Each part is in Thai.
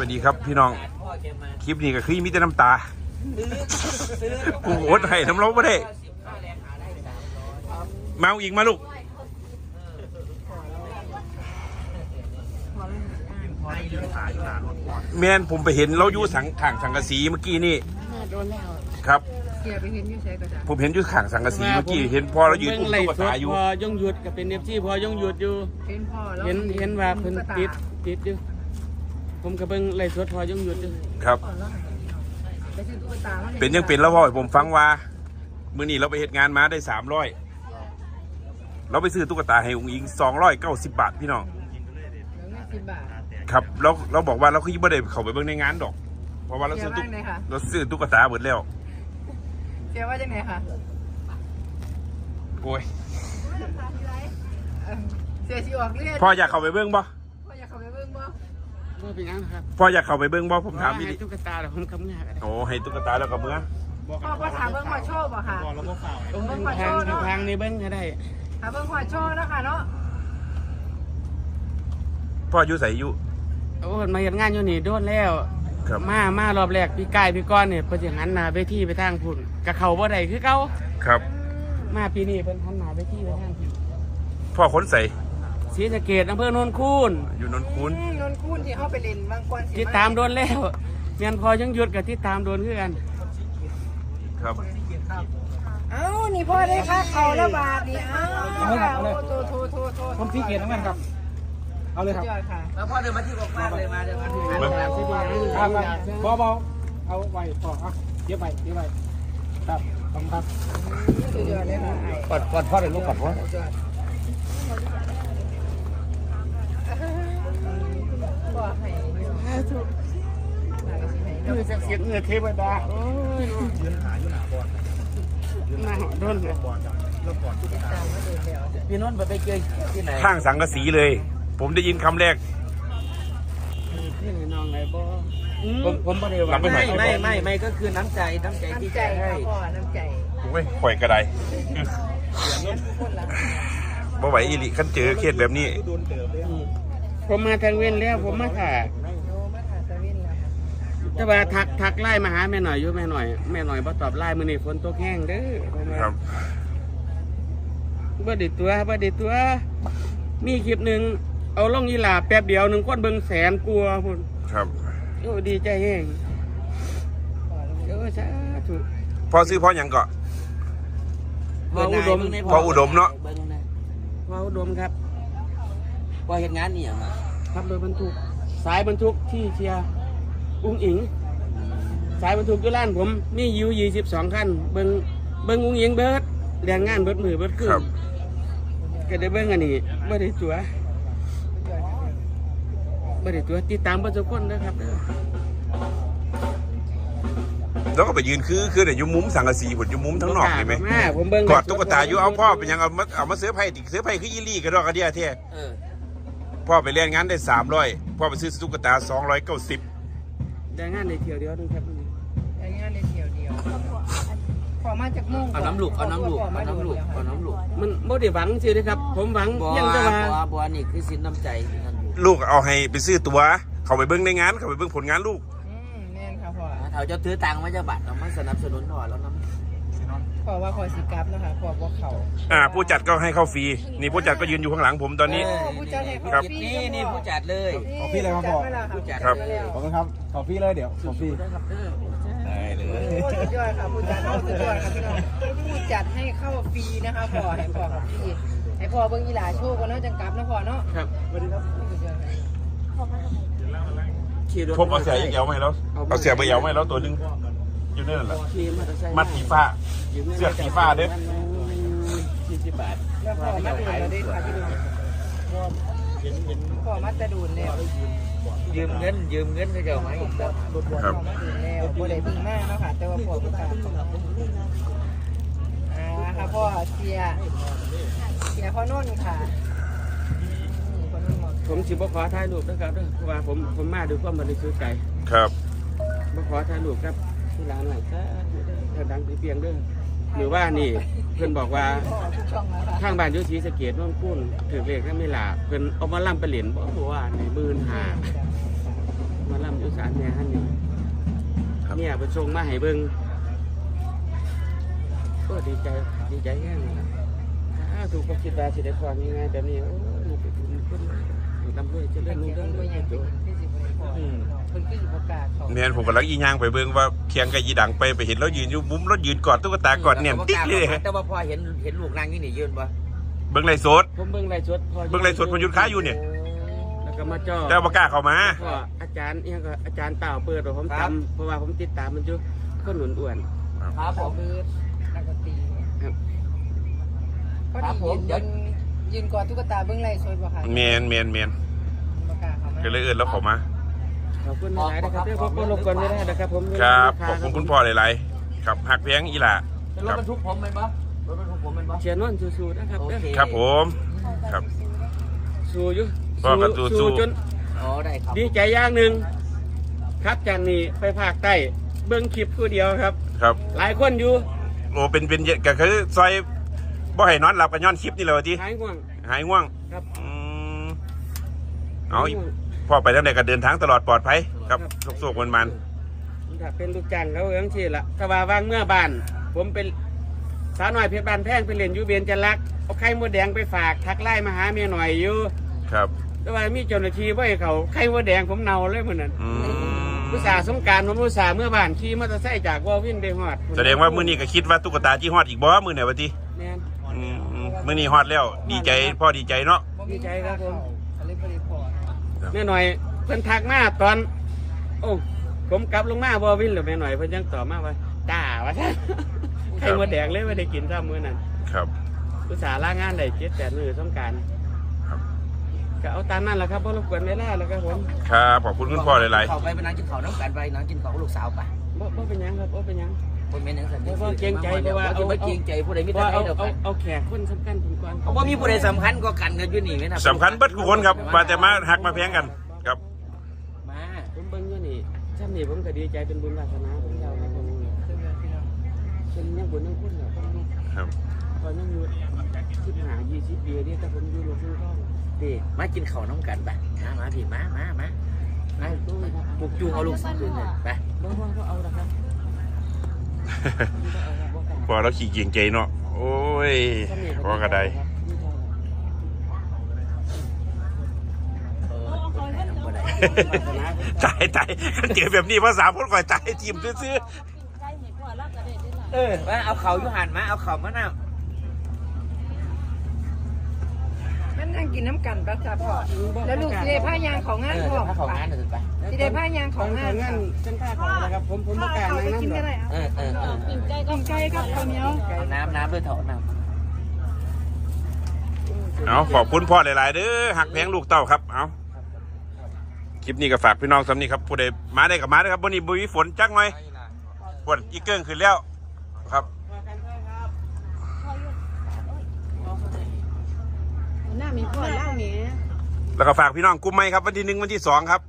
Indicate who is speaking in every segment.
Speaker 1: วัสดีครับพี่น้อง คลิปนี้ก็คือมีแต่น้ำตากูอดให้น้ำร้องไม่ได้ เมาอีกมาลูกแมนผมไปเห็นเราอยู่สังข่างสังกะสีเมื่อกี้นี่
Speaker 2: โดนแล้ว
Speaker 1: ครับ
Speaker 2: เสียไปเห็นอยู่ใช้กระดาษ
Speaker 1: ผมเห็นอยู่ข่างสังกะสีเมื่อกี้เห็นพอเรายืนอุ้มตุ๊กตาอยู่
Speaker 3: พอยงหยุดกับเป็นเอฟซีพอยงหยุดอยู่
Speaker 2: เป็นพ่อแล้ว
Speaker 3: เห็นเห็นว่าเพิ่นติดติดอยู่ ผมก็เบิ่งไล่สดพอยงหยุดอยู่
Speaker 1: ครับ
Speaker 2: ไปซื้อตุ๊กตามา
Speaker 1: เป็นยังเป็นแล้วพ่อให้ผมฟังว่ามื่อนี้เราไปเหตุงานมาได้สามร้อยเราไปซื้อตุ๊กตาให้องค์อิงสองร้อยเก้าสิบบาทพี่น้อง
Speaker 2: เหลือเงินสิบบาท
Speaker 1: ครับแล้วเราบอกว่าเราคือไม่ได้เข้าไปเบิ่งในงานดอก เพราะว่าเราซื้อตุ๊ก
Speaker 2: เสียบ้างเลยค่ะ
Speaker 1: เราซื้อตุ๊กตาหมดแล้ว
Speaker 2: เสียว่าจังไงคะ
Speaker 1: โอ้ย
Speaker 2: เอิ่มเสียชีออกเลือด
Speaker 1: พ่ออยากเข้าไปเบิ่งบ่
Speaker 2: พ่ออยากเข้าไปเบิ่งบ่
Speaker 3: ว่าเป็นหยังนะครับ
Speaker 1: พ่ออยากเข้าไปเบิ่งบ่ผมถาม
Speaker 3: ว่า
Speaker 1: พี่
Speaker 3: ให้
Speaker 1: ดิ
Speaker 3: ตุ๊กตาแล้วผมคำงานก็ได้
Speaker 1: โอ้ให้ตุ๊กตาแล้วกับเมื่อ
Speaker 2: พ่อพ่อถามเบิ่งพ่อโชว์บ่ค่ะ
Speaker 3: ผม
Speaker 2: เบิ่
Speaker 3: เบิ่
Speaker 2: ง
Speaker 3: ง
Speaker 2: พ่อโช
Speaker 3: ทาง
Speaker 2: ว์เนาะ
Speaker 3: ทางนี้เบิ่งก็ได้
Speaker 2: ถามเบิ่งพ่อโชว์เนาะค่ะเนาะ
Speaker 1: พ่ออยู่ใส่อยู่
Speaker 3: โอ้มาเฮ็ดงานอยู่นี่โดนแล้ว
Speaker 1: ครับ
Speaker 3: มามารอบแรกพี่กายพี่ก้อนเนี่ยเพิ่นสิหันหน้าไปที่ไปทางพุ่นก็เข้าบ่ได้คือเก่า
Speaker 1: ครับ
Speaker 3: มาปีนี้เพิ่นหันหน้าไปที่ไปทางพุ่น
Speaker 1: พ่อคนใส่
Speaker 3: ศรีสะเกษอำเภอโนนคูน
Speaker 1: อยู่นนท์คูน
Speaker 2: อืมนนคูนที่เข้าไปเล่นบางกวนสิ
Speaker 3: ติดตามโดนแล้วเมียนพอยังหยุดกับติดตามโดนคือกัน
Speaker 1: ครับ
Speaker 2: เอ้านี่พ่อได้ค่าเขาละบาทนี่เอ้าโอ้โทโทโทโท
Speaker 4: ผมที่เกียรตินั่นครับ เอาเลยครับ
Speaker 2: ยอดค่ะ
Speaker 3: แล้วพ่อเดินมาที่กว้างเลยมาเดินมาที่
Speaker 1: เบิ่ง
Speaker 4: ครับครับเบาๆเอาไว้ต่ออะเก็บไว้เก็บไว้ครับขอบคุณครับ
Speaker 2: สุดยอดเลยค่ะไอ้
Speaker 4: กอดกอ ดพ่อเลยลูกกอดพ่อ
Speaker 2: สุดยอดบ่ให้ถูก
Speaker 3: คือเสียงเงือเทวดาโอ้ยมาโดนเลย
Speaker 4: พี่นนท์ไปเจอที่ไหน
Speaker 1: ข้างสังกะสีเลย ผมได้ยินคำแรก
Speaker 3: นี่น้องไหนบ่
Speaker 4: ผมผมไม่ได้
Speaker 1: หลังไปหน่
Speaker 4: ไม่ไม่ไม่ก็คือน้ำใจน้ำใจที่
Speaker 2: ใจ
Speaker 4: ให้
Speaker 2: น้ำใจ
Speaker 1: โอ้ยข่อยกระไดบ่ไหวอีหลิขั้นเจอเคสแบบนี้
Speaker 3: ผมมาทางเว้นแล้ว ผมมาถ่า
Speaker 2: โยมาถาสวินแล้ว
Speaker 3: แต่ว่าทักทักไล่มาหาแม่หน่อยอยู่แม่หน่อยแม่หน่อยบ่ตอบไล่มื้อนี้ฝนตกแห้งเด้อ
Speaker 1: ครับ
Speaker 3: บ่ได้ตัวบ่ได้ตัว มีคลิปหนึงเอาลงยีหลาแป๊บเดียวหนึงคนเบิ่งแสนกลัวาพุ่น
Speaker 1: ครับ
Speaker 3: โอ้ดีใจแห้งเออสาธุ
Speaker 1: พ่อซื้อพ่อหยังก่อน
Speaker 3: พออุดม
Speaker 1: พออุดมเนาะ
Speaker 4: เบิ้งนะ
Speaker 3: พออุดมครับ
Speaker 4: พอเห็นงานนี่อย่างอะ
Speaker 3: ขับรถบรรทุก สายบรรทุกที่เชียร์อุ้งอิง สายบรรทุกอยู่ร้านผมมียูยี่สิบสองคันเบิ้งเบิ้งอุ้งอิงเบิดแรงงานเบิดมือเบิดขึ้น
Speaker 1: ครับ
Speaker 3: ก็ได้เบิ้งอันนี้บ่ได้ตัวบ่ได้ตัวติดตามเบิ่งทุกคนนะครับเด้อ
Speaker 1: แล้วก็ไปยืนคือคือเดี๋ยวอยู่มุมสังกะสีผลอยู่มุมทั้งนอกเห็นไหม
Speaker 3: มาผมเบิ้ง
Speaker 1: กอดตุ๊กตาอยู่เอาพ่อเป็นหยังเอามาเอามาเสื้อไผ่ติเสื้อไผ่คืออีลี่กระดอกกระเดียเท่
Speaker 4: เออ
Speaker 1: พ่อไปเรียนงานได้สามร้อยพ่อไปซื้อตุ๊กตาสองร้อยเก้าสิบ
Speaker 3: แรงงานในเที่ยวเดียวนึงครับ
Speaker 2: แต่งานในเที่ยวเดียวขอมาจากมุ่ง
Speaker 4: เอาน้ำลูกเอาน้ำลูกเอาน้ำลูกเอาน้ำลูก
Speaker 3: มันบ่ได้หวังสินะครับ ผมหวัง
Speaker 4: บัว
Speaker 3: ยังจะว่า
Speaker 4: บัวบัวนี่คือสินน้ำใจที่ท่านอยู่
Speaker 1: ลูกเอาให้ไปซื้อตัว เขาไปเบิ้งในงาน เขาไปเบิ้งผลงานลูก
Speaker 2: อืมแม่นค่ะพ่อ
Speaker 4: เถาเจ้าถือตังค์มาจากบัตรเอามาสนับสนุนพ่อแล้วน้
Speaker 2: ข อว่าขอสิกลับนะคะขอว่าเขา
Speaker 1: อ่า ผู้จัดก็ให้เข้าฟรีนี่ผู้จัดก็ยืนอยู่ข้างหลังผมตอนนี้
Speaker 4: เผู้
Speaker 2: จัดให้
Speaker 1: ครับ
Speaker 2: เขาฟรี
Speaker 4: นี่นี่ผู้จัดเลย
Speaker 2: ขอพี่เลยครับพ่อ ผู้จัด
Speaker 1: ครับ
Speaker 2: แล้ว
Speaker 4: ขอบคุณครับ ขอพี่เลยเดี๋ยว ขอพี่
Speaker 1: ได้เลย
Speaker 2: โอ้สุดยอดค่ะผู้จัดเอาสุดยอดค่ะพี่น้องผู้จัดให้เข้าฟรีนะคะพ่อให้พ่อเขาฟรีให้พ่อเบิ่งอีหลาโชว์กันเนาะจังกลับนะพ่อเนาะ
Speaker 3: ครับ
Speaker 2: สุดยอดค่ะ
Speaker 3: ขี่รถ
Speaker 1: ผมเอาเสียอีกเอวไหมาให้แล้ว เอาเสียไปเอวไหมาให้แล้วตัวหนึง อยู่นั่นแหละ
Speaker 3: ขี่มอเตอร์ไซค์
Speaker 1: มัดสีฟ้า เสื้อสีฟ้าเด้อ
Speaker 3: สี่สิบบาท
Speaker 2: แล้วพ่อมาดูเราได้ค่ะพี่น้องพ่อมาจะดูนแล้ว
Speaker 4: ยืมเงิน ยืมเงินเขาจะเอาไหม
Speaker 1: ครับ
Speaker 2: พ่อมาดูนแล้วบ่ได้พึ่งมากเนาะค่ะแต่ว่าพ่อประกาศอ่าค่ะพ่อเสียเสียพ่อนุ่นค่ะนี่พ่อนุ่นหมด
Speaker 3: ผมสิบ่ขอถ่ายรูปนะครับเด้อเพราะว่าผมผมมาด้วยความบริสุทธิ์ใจ
Speaker 1: ครับ
Speaker 3: บ่ขอถ่ายรูปครับ ที่ร้านหน่อยครับถ้าดังเพียงเด้อหรือว่านี่เพิ่อนบอกว่าข้างบ้านยุศรีสะเกดน้องกุ้นถือเลขถ้าไม่หลาเพิ่อนเอามาล่ำไปเหรียญบ่รู้ว่าในมื่นหามาล่ำอยู่ศาลแม่ฮั่นนี่เนี่ยเพิ่นส่งมาให้เบิ่งก็ดีใจดีใจแห้งเลยนะถูกก็คิดว่าสิได้พรยังไงแบบนี้โอ้ยลูกเป็นคนลำด้วยจะเล่นลูก
Speaker 2: เรื่
Speaker 3: องด้วย
Speaker 2: เข้า
Speaker 1: แม่นผมกำลังอีย่างไปเบิ่งว่าเคียงกับอีดังไปไปเห็นแล้วยืนอยู่มุมรถยืนกอดตุ๊กตากอดเนี่ยติ๊กเลย
Speaker 5: แต่ว่าพอเห็นเห็นลูกนางนี่นี่ยืนบ่
Speaker 1: เบิ่งไรโซด
Speaker 3: ผมเบิ่งไล่สดพอ
Speaker 1: เบิ่งไลฟ์สดพอหยุดค้าอยู่เนี่ย
Speaker 3: แล้วก็มาจ่อ
Speaker 1: แต่บ่กล้าเข้ามา
Speaker 3: ก็อาจารย์เอียงก็อาจารย์เต่าเปิดว่าผมจำเพราะว่าผมติดตามมันอยู่คนหนุนอ้วน
Speaker 5: ครับผม
Speaker 2: เบิดนักดนตรี
Speaker 3: ครับ
Speaker 2: พอ
Speaker 5: ครับผ
Speaker 2: ดี
Speaker 5: ม
Speaker 2: ยืน
Speaker 5: เดี๋ยว
Speaker 2: ยืนกอดตุ๊กตาเบิ่งไล่สดบ่ค่ะ
Speaker 1: แมนแมนแมน
Speaker 2: บ่กล้าเข้ามา
Speaker 1: ก็เลยเอิ้นแล้วเข้ามา
Speaker 3: ขอบคุณหลายๆนะครับเพื่อพบรบกวนไม่ได้นะครับผม
Speaker 1: ครับขอบคุณคุณพ่อหลายๆครับหักแพงอีหล่ะ
Speaker 5: เป็นรถบรรทุกผมเป็นบ่รถบรรทุกผมเป็นบ่
Speaker 3: เชียร์นวลสู้ๆนะครับ
Speaker 5: โอ
Speaker 3: เด้อ
Speaker 5: เค
Speaker 1: ครับผมครับ
Speaker 3: สู้อยู่
Speaker 1: พ่อก็สู้ๆ
Speaker 3: จน
Speaker 5: อ๋อได้ครับ
Speaker 3: ดีใจอย่างหนึ่งครับจากนี้ไปภาคใต้เบิ้งคลิปผู้เดียวครับ
Speaker 1: ครับ
Speaker 3: หลายคนอยู่
Speaker 1: โอ้เป็นเป็นเยอะก็คือซอยบ่ให้นอนหลับกันย้อนคลิปนี่แหละว่าติ
Speaker 3: หายห่วง
Speaker 1: หายง่วง
Speaker 3: ครับ
Speaker 1: อืมเอาอีก พ่อไปทางใดก็เดินทางตลอดปลอดภัยครับโชคๆมันมัน
Speaker 3: ถ้าเป็นลูกจ้างเขาเอื้องชีละถ้าว่าว่างเมื่อบ้าน ผมเป็นสาวหน่อยเพชรบานแพงไปเล่นอยูเบียนจันลักเอาไข่มดแดงไปฝากทักไล่มาหาเมียหน่อยอยู่
Speaker 1: ๆครับ
Speaker 3: แต่ว่ามีเจ้าหน้าที่ไว้ให้เขาไข่มดแดงผมเนาเลยเหมือนนั้น
Speaker 1: อืม
Speaker 3: อุตส่าห์สงกรารผมอุตส่าห์เมื่อบ้านขี่มอเตอร์ไซค์จากวอลวินไปฮอด
Speaker 1: แสดงว่ามื้อนี้ก็คิดว่าตุ๊กตาที่ฮอดอีกบ่มื้อเนี่ยว่าติ
Speaker 3: แม่น
Speaker 1: อืมอืมมื้อนี้ฮอดแล้ว ดีใจพ่อดีใจเนาะ
Speaker 3: ดีใจครับผม
Speaker 2: ก็เลยบ่ได้พอ
Speaker 3: แม่หน่อยเพิ่นทักมาตอน โอ้ผมกลับลงมาบอวินหรือแม่หน่อยเพิ่นยังตอบมาว่าจ้าวะท่านไข่มดแดงเลยไม่ได้กินซ้ำมื้อนั้น
Speaker 1: ครับ
Speaker 3: อุตส่าห์ลางานได้เจ็ดแปดมื้อสงกราร
Speaker 1: ครับ
Speaker 3: ก็เอาตามนั้นแหละครับบ่รบกวนเวลาแล้วครับผม
Speaker 1: ครับขอบคุณคุณพ่อหลาย
Speaker 5: เขาไปเป็นนางกินข้าวน้ำกันไปนางกินข้าวกับลูกสาวไป
Speaker 3: บ่บ่เป็นหยังครับบ่เป็นหยัง
Speaker 5: บ่แม่นจังซั่น
Speaker 3: เพราะว่าเกรงใจเพราะว่าเอา
Speaker 5: บ่เกรงใจผู้ใดมี
Speaker 3: เพ
Speaker 5: แต่
Speaker 3: ราะ
Speaker 5: ให้
Speaker 3: เอา
Speaker 5: เดียว
Speaker 3: เอา
Speaker 5: กัน
Speaker 3: เอาแขกคนสำคัญผมก่อน
Speaker 5: เพราะว่ามีผู้ใดสำคัญก็กันกันอยู่นี่แม่นะ
Speaker 1: ๆสำคัญเบิดทุกคนครับว่าแต่มาหักมาแพงกันครับ
Speaker 5: มา
Speaker 3: ผมเบิ่งอยู่นี่ซ้ำนี่ผมก็ดีใจเป็นบุญวาสนาของเราครับผม
Speaker 2: เพิ่นว่าพี่น้อง
Speaker 3: เป็นยังบุญยังคุณครับผม
Speaker 1: ครับ
Speaker 3: ตอนยังอยู่สิบห้ายี่สิบปีนี่แต่ผมอยู่หลวงพ่อ
Speaker 5: ดิมากินข้าวน้ำกันไปมามาพี่มามามามาปลุกจูงเอาลูกสาวขึ้นเลยไป
Speaker 3: บ่บ่ก็เอาละครับ
Speaker 1: พอเราขี่เกียงใจเนาะโอ้ยพอกระได
Speaker 5: เออบ่ได้
Speaker 1: ตายตายกันเจอแบบนี้ภาษาพูดก่อยตายทีมซื้อ
Speaker 5: เออมาเอาเข่าอยู่หันมาเอาเข่ามาน้
Speaker 2: มั นนั่งกินน้ำกันปะจ้าพ่อแล้วลูกสิได้ผ้ายางของำงาน
Speaker 5: เออ
Speaker 2: พ่อ
Speaker 5: ถ้าเขางานเดี๋ยวไป
Speaker 2: สิได้ผ้ายางของงาน
Speaker 3: งานฉันพาเขานะครับผมผมประกาศ
Speaker 2: เขา
Speaker 3: ใน
Speaker 2: ไป
Speaker 3: นั้น
Speaker 2: กิน
Speaker 3: หร
Speaker 2: ก็
Speaker 3: อก
Speaker 2: ได้
Speaker 5: เออเออเออ
Speaker 2: กินไก่กินไก่กับข้าวเหนียว
Speaker 5: เอาน้ำน้ำด้วยเถอะน้
Speaker 1: เอาขอบคุณพ่อหลาย ๆ เด้อหักแพงลูกเต้าครับเอาคลิปนี้ก็ฝากพี่น้องสำนีครับผู้ใดมาได้กับมาได้ครับวันนี้บุยฝนจักหน่อยฝนอีเกิ้งขึ้นแล้วครับ
Speaker 2: หน้ามีพ่อเล่าเมีย
Speaker 1: แล้วก็ฝากพี่น้องกลุ่มไหม่ครับ วันที่หนึ่งวันที่สองครับ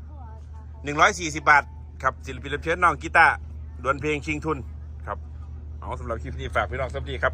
Speaker 1: หนึ่งร้อยสี่สิบบาทครับศิลปินรับเชิญน้องกีตาร์ดวลเพลงชิงทุนครับเอาสำหรับคลิปนี้ฝากพี่น้องส
Speaker 6: วัสดีครับ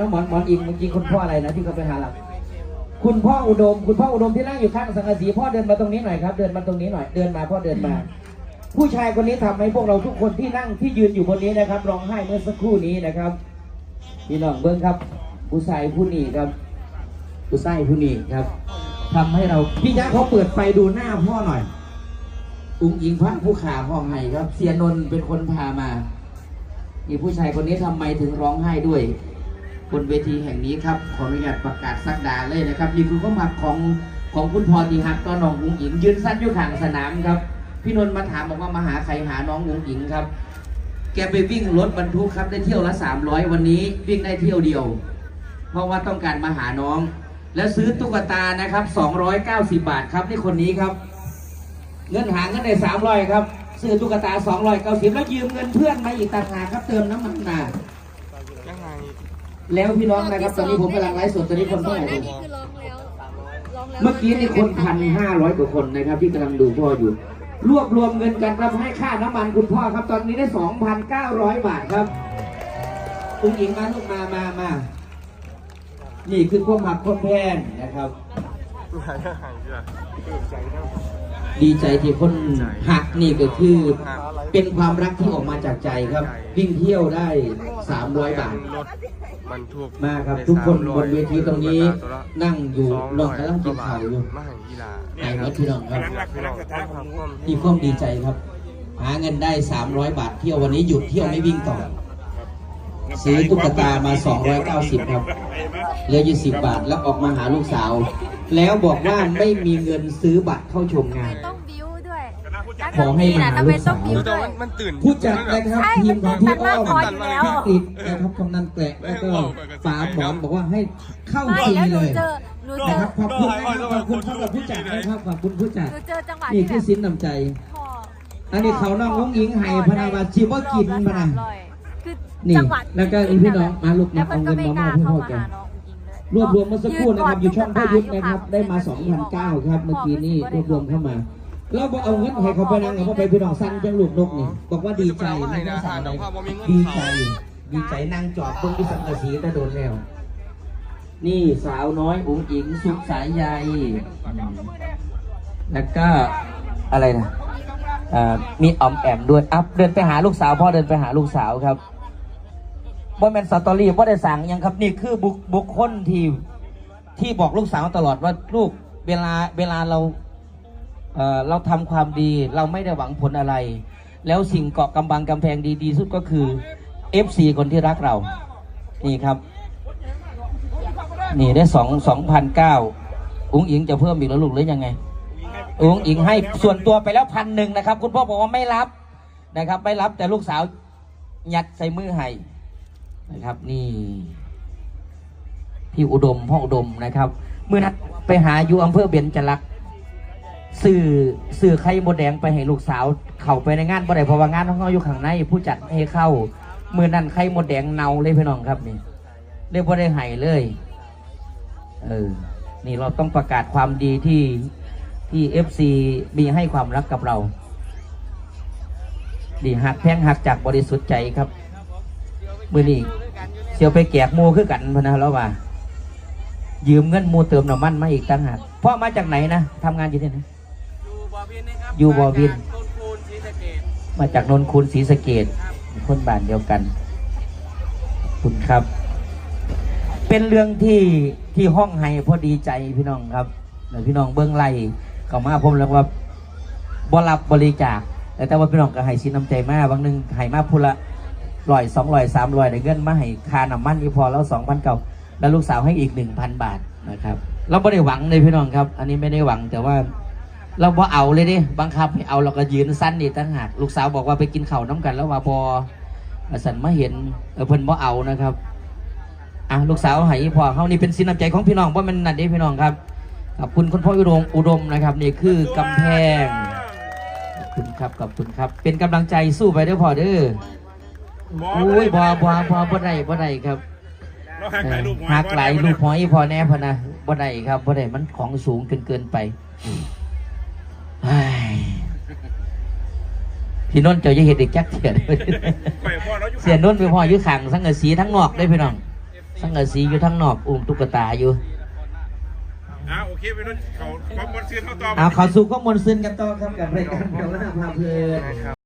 Speaker 6: นะ
Speaker 5: หมอนหมอนอิงเมื่อกี้คุณพ่ออะไรนะที่เขาไปหาหลักคุณพ่ออุดม คุณพ่ออุดมที่นั่งอยู่ข้างสังกะสีพ่อเดินมาตรงนี้หน่อยครับ เดินมาตรงนี้หน่อยเดินมาพ่อเดินมา ผู้ชายคนนี้ทำให้พวกเราทุกคนที่นั่งที่ยืนอยู่บนนี้นะครับร้องไห้เมื่อสักครู่นี้นะครับพี่น้องเบิ้งครับผู้ชายผู้นี้ครับผู้ชายผู้นี้ครับทำให้เราพี่ยักษ์เขาเปิดไฟดูหน้าพ่อหน่อยอุ้งอิงพระผู้ขาพ่อให้ครับ เสียนนท์เป็นคนพามานี่ผู้ชายคนนี้ทำไมถึงร้องไห้ด้วย บนเวทีแห่งนี้ครับ ขออนุญาตประกาศสักดาเลยนะครับนี่คือข้อมักของของคุณพรดีฮักก็น้องอุ้งอิง ยืนสั้นอยู่ข้างสนามครับ พี่นนท์มาถามบอกว่ามาหาใครหาน้องอุ้งอิงครับ แกไปวิ่งรถบรรทุกครับได้เที่ยวละ300 วันนี้วิ่งได้เที่ยวเดียว เพราะว่าต้องการมาหาน้อง แล้วซื้อตุ๊กตานะครับ290 บาทครับนี่คนนี้ครับ เงินหาเงินได้300ครับซื้อตุ๊กตา 290 แล้วยืมเงินเพื่อนมาอีกต่างหากครับเติมน้ำมันมา แล้วพี่น้องนะครับ ตอนนี้ผมกำลังไลฟ์สดตอนนี้คนเท่าไหร่ดูเมื่อกี้นี่คนพันห้าร้อยกว่าคนนะครับ ที่กำลังดูพ่ออยู่ รวบรวมเงินกันครับให้ค่าน้ำมันคุณพ่อครับ ตอนนี้ได้สองพันเก้าร้อยบาทครับคุณหญิงมาลูกมามามานี่คือความหักความแพงนะครับ ดีใจที่คนหักนี่ก็คือ เป็นความรักที่ออกมาจากใจครับ วิ่งเที่ยวได้ 300 บาท
Speaker 7: บรรทุก
Speaker 5: มาครับ ทุกคนบนเวทีตรงนี้นั่งอยู่นอนกำลังกินข้าวอยู่
Speaker 7: มหากีฬา
Speaker 5: ไอ้วัดพี่น้องครับ
Speaker 7: พี่น้องครับความ
Speaker 5: มีความดีใจครับ หาเงินได้ 300 บาทเที่ยววันนี้หยุดเที่ยวไม่วิ่งต่อซื้อตุ๊กตามา 290 ครับเหลือ20บาท แล้วออกมาหาลูกสาว แล้วบอกว่าไม่มีเงินซื้อบัตรเข้าชมงาน
Speaker 8: ต้องบิ้วด้วย
Speaker 5: ขอให้มาหาลูกสาว
Speaker 8: บิ้ว
Speaker 7: แต่
Speaker 8: ด้วย
Speaker 7: มันมันตื่น
Speaker 5: ผู้จัดนะครับทีมของพี่อ้อม
Speaker 8: ใช่มันตัดมาก่อนอยู่แล้ว
Speaker 5: พี่กฤษนะครับกำนันแกละแล้วก็ป๋าหมอนบอกว่าให้เข้า
Speaker 8: ไม่
Speaker 5: ฟรี
Speaker 8: แล้วห
Speaker 5: เล
Speaker 8: นู
Speaker 5: ย
Speaker 8: เจอหนูเจ
Speaker 5: นะ
Speaker 8: อ
Speaker 5: ครับขอบคุณนะครับขอบคุณสำหรับผู้จัดนะครับขอบคุณผู้จัด
Speaker 8: หนูเจอจังหวะ
Speaker 5: นี่
Speaker 8: ที่
Speaker 5: คือ
Speaker 8: แบบ
Speaker 5: สินน้ำใจ
Speaker 8: พ่อ
Speaker 5: อันนี้เขาน้องน้องหญิงไห้พนาวาชิว่ากินมานะ
Speaker 8: คือ
Speaker 5: นี่
Speaker 8: จังหวะ
Speaker 5: แล้วก็อีพี่น้องมาลูก
Speaker 8: แล้ว
Speaker 5: มา
Speaker 8: มั
Speaker 5: เอา
Speaker 8: นก็
Speaker 5: เงิน
Speaker 8: ไม่
Speaker 5: มากม
Speaker 8: ล้า
Speaker 5: อบให้
Speaker 8: เข้า
Speaker 5: พ่อ
Speaker 8: มา
Speaker 5: กัน
Speaker 8: หาน้องอิงเลย
Speaker 5: รวบรวมเมื่อสักครู่นะครับอยู่ช่องพ่อยุทธนะครับ ได้มา2,009ครับ เมื่อกี้นี่รวบรวมเข้ามาเราบอกเอาเงินให้เขาไปนั่งเขาไปพี่น้องสั้นจังลูกนกนี่บอกว่าดีใจไม่ต้องสั่งเลยดีใจดีใจนั่งจอดเบิ้งที่สังกะสีตะโดนแล้ว นี่สาวน้อยอุ๋งอิงสุขสายใยแล้วก็อะไรนะเอ่อมีออมแอมด้วยอัพเดินไปหาลูกสาวพ่อเดินไปหาลูกสาวครับ ว่แมนสตอรี่ว่าได้สั่งยังครับนี่คือบุคบุคคลที่ที่บอกลูกสาวตลอดว่าลูกเวลาเวลาเราเอ่อเราทำความดีเราไม่ได้หวังผลอะไร แล้วสิ่งเกาะกำบังกำแพงดีๆสุดก็คือ FC คนที่รักเรา นี่ครับ นี่ได้สองสองพันเก้าอุ้งอิงจะเพิ่มอีกแล้วลูกหรือยังไง อุ้งอิงให้ส่วนตัวไปแล้วพันหนึ่งนะครับ คุณพ่อบอกว่าไม่รับนะครับ ไม่รับแต่ลูกสาวยัดใส่มือให้ นะครับ นี่ พี่อุดมพ่ออุดมนะครับ เมื่อนั้นไปหาอยู่อำเภอเบญจลักษ์สื่อสื่อไข่มดแดงไปให้ลูกสาว เข้าไปในงานบ่ได้เพราะว่างานของเขาอยู่ข้างในผู้จัดให้เข้ามือนั้นไข่มดแดงเนาเลยพี่น้องครับนี่เรียกว่าได้ให้เลย เออ นี่เราต้องประกาศความดีที่ที่เอฟซีมีให้ความรักกับเรา ดีหักแพงหักจากบริสุทธิ์ใจครับ มือนี้เสียวไปแกกหมูคือกันพะนะแล้วว่า ยืมเงินหมูเติมน้ำมันมาอีกตั้งหากพ่อมาจากไหนนะทำงานอยู่ที่ไหน
Speaker 3: อยู่บ่อวินนะครับ
Speaker 5: อยู่บ่อวิน
Speaker 3: ต้นคูณศรีสะเกด
Speaker 5: มาจากนนคูนศรีสะเกดคนบ้านเดียวกันขอบคุณครับ เป็นเรื่องที่ที่ห้องไห้พอดีใจพี่น้องครับแล้วพี่น้องเบื้องไล่ก็มาผมแล้วว่าบ่รับบริจาคแต่แต่ว่าพี่น้องก็ให้สินน้ำใจมาบางหนึงให้มาพูละ ร้อยสองร้อยสามร้อยได้เงินมาให้ค่าน้ำมันอีพอแล้วสองพันเก่าแล้วลูกสาวให้อีกหนึ่งพันบาทนะครับ เราไม่ได้หวังเลยพี่น้องครับ อันนี้ไม่ได้หวังแต่ว่า เราบ่เอาเลยดิบังคับให้เอาเราก็ยืนสั้นนี่ตั้งหากลูกสาวบอกว่าไปกินข้าวน้ำกันแล้วว่าพอสันมาเห็นเออพิ่นบ่เอานะครับอะลูกสาวใหายพอเขานี่เป็นสินน้ำใจของพี่น้องว่ามันนั่นเด้พี่น้องครับขอบคุณคุณพ่ออุดมอุดมนะครับ นี่คือกำแพงขอบคุณครับขอบคุณครับ เป็นกำลังใจสู้ไปเด้อพ่อเด้อ โอ้ยบ่บ่บ่บ่ได้บ่ได้ครับ
Speaker 1: เราหักหลายลูก
Speaker 5: หักไหลายลูกหอยพอแน่พอนะบ่ได้ครับบ่ได้มันของสูงเกินเกินไปเฮ้ยพี่นนท์เจ้าจะเห็นเด็กจักเถียน
Speaker 1: ไปพ่อเราอยู่
Speaker 5: เสียนนท์ไปพ่ออยู่ขังสังกะสีทั้งนอกได้พี่น้อง สังกะสีอยู่ทั้งนอกอุ้มตุ๊กตาอยู่
Speaker 1: อ่าโอเคไปนู่นเขาความบนเสียนเขาตอบ
Speaker 5: เอาเขอสู่ข้อมูลซึ้นกันต่อครับกับรายการเบลล่าพาเพลิน